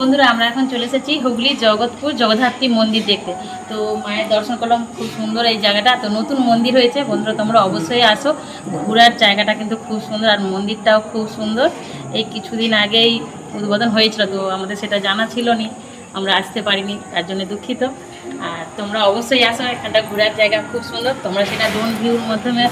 বন্ধুরা, আমরা এখন চলে এসেছি হুগলি জগৎপুর জগদ্ধাত্রী মন্দির দেখতে। তো মায়ের দর্শন করলাম, খুব সুন্দর এই জায়গাটা। তো নতুন মন্দির হয়েছে, বন্ধুরা, তোমরা অবশ্যই আসো। ঘোরার জায়গাটা কিন্তু খুব সুন্দর, আর মন্দিরটাও খুব সুন্দর। এই কিছুদিন আগেই উদ্বোধন হয়েছিল, তো আমাদের সেটা জানা ছিল নি আমরা আসতে পারিনি, তার জন্য দুঃখিত। আর তোমরা অবশ্যই আসো, এখানটা ঘোরার জায়গা খুব সুন্দর। তোমরা সেটা ড্রোন ভিউর মাধ্যমে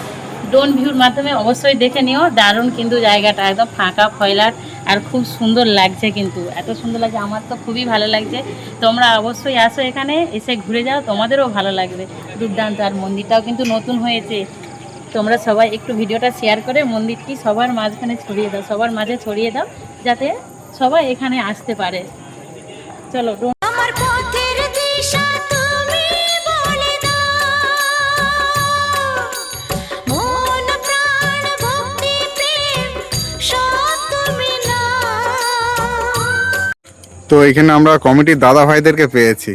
ড্রোন ভিউর মাধ্যমে অবশ্যই দেখে নিও। দারুণ কিন্তু জায়গাটা, একদম ফাঁকা ফয়লার আর খুব সুন্দর লাগছে কিন্তু। এত সুন্দর লাগছে, আমার তো খুবই ভালো লাগছে। তোমরা অবশ্যই আসো এখানে, এসে ঘুরে যাও, তোমাদেরও ভালো লাগবে। দুর্দান্ত, আর মন্দিরটাও কিন্তু নতুন হয়েছে। তোমরা সবাই একটু ভিডিওটা শেয়ার করে মন্দিরটি সবার মাঝখানে ছড়িয়ে দাও, সবার মাঝে ছড়িয়ে দাও, যাতে সবাই এখানে আসতে পারে। চলো তো এখানে আমরা কমিটির দাদা ভাইদেরকে পেয়েছি।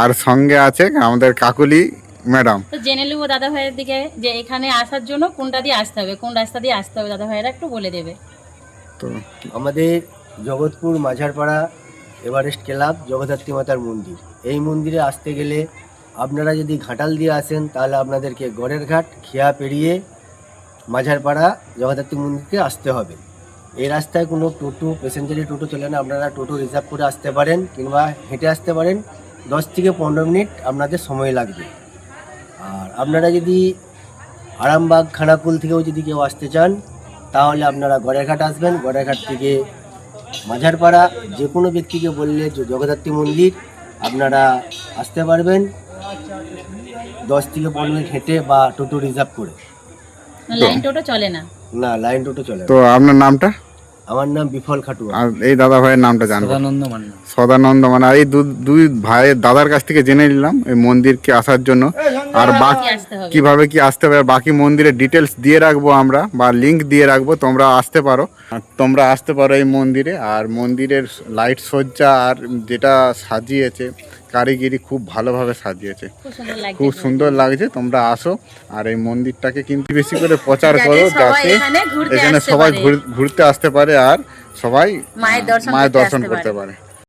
আর সঙ্গে আছে আমাদের কাকুলি ম্যাডাম। তো জেনে নেব দাদা ভাইয়ের দিকে যে এখানে আসার জন্য কোনটা দিয়ে আসতে হবে কোন রাস্তা দিয়ে আসতে হবে দাদা ভাইয়েরা একটু বলে দেবে। তো আমাদের জগৎপুর মাঝারপাড়া এভারেস্ট ক্লাব জগদ্ধাত্রী মাতার মন্দির। এই মন্দিরে আসতে গেলে আপনারা যদি ঘাটাল দিয়ে আসেন তাহলে আপনাদেরকে গড়ের ঘাট খেয়া পেরিয়ে মাঝারপাড়া জগদ্ধাত্রী মন্দিরকে আসতে হবে। এই রাস্তায় কোনো টোটো প্যাসেঞ্জারি টোটো চলে না, আপনারা টোটো রিজার্ভ করে আসতে পারেন কিংবা হেঁটে আসতে পারেন। দশ থেকে পনেরো মিনিট আপনাদের সময় লাগবে। আর আপনারা যদি আরামবাগ, খানাকুল থেকেও যদি কেউ আসতে চান, তাহলে আপনারা গড়েরঘাট আসবেন। গড়েরঘাট থেকে মাঝারপাড়া যে কোনো ব্যক্তিকে বললে জগদ্ধাত্রী মন্দির, আপনারা আসতে পারবেন। দশ থেকে পনেরো মিনিট হেঁটে বা টোটো রিজার্ভ করে। লাইন টোটো চলে না। না লাইন টোটো চলে তো আপনার নামটা? আমার নাম বিফল খাটুয়া। আর এই দাদা ভাইয়ের নামটা জানব। সদানন্দ মান্না। সদানন্দ মানে আর এই দু- দুই ভাইয়ের দাদার কাছ থেকে জেনে নিলাম এই মন্দিরকে আসার জন্য। আর বাকি কীভাবে কি আসতে হবে? বাকি মন্দিরের ডিটেলস দিয়ে রাখব আমরা বা লিংক দিয়ে রাখব তোমরা আসতে পারো। তোমরা আসতে পারো এই মন্দিরে। আর মন্দিরের লাইট সজ্জা আর যেটা সাজিয়েছে কারিগরি খুব ভালোভাবে সাজিয়েছে। খুব সুন্দর লাগছে তোমরা আসো আর এই মন্দিরটাকে কিন্তু বেশি করে প্রচার করো যাতে এখানে সবাই ঘুর- ঘুরতে আসতে পারে আর সবাই মায়ের দর্শন করতে। পারে।